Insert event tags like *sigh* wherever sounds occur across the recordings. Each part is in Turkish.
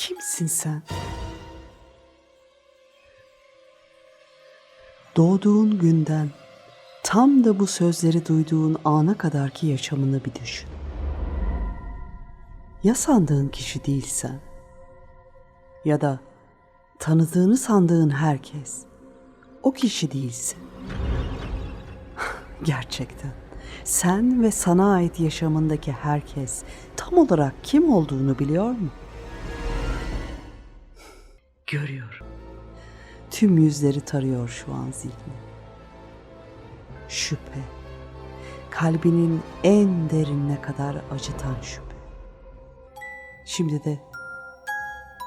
Kimsin sen? Doğduğun günden tam da bu sözleri duyduğun ana kadarki yaşamını bir düşün. Ya sandığın kişi değilsen ya da tanıdığını sandığın herkes o kişi değilse. *laughs* Gerçekten sen ve sana ait yaşamındaki herkes tam olarak kim olduğunu biliyor mu? Görüyorum. Tüm yüzleri tarıyor şu an zihni. Şüphe. Kalbinin en derinine kadar acıtan şüphe. Şimdi de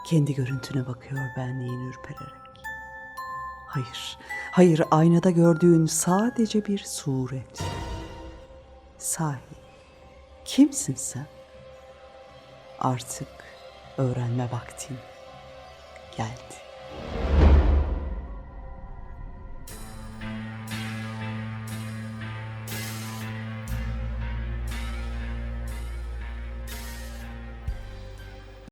kendi görüntüne bakıyor benliğin ürpererek. Hayır, hayır aynada gördüğün sadece bir suret. Sahi, kimsin sen? Artık öğrenme vaktin geldi.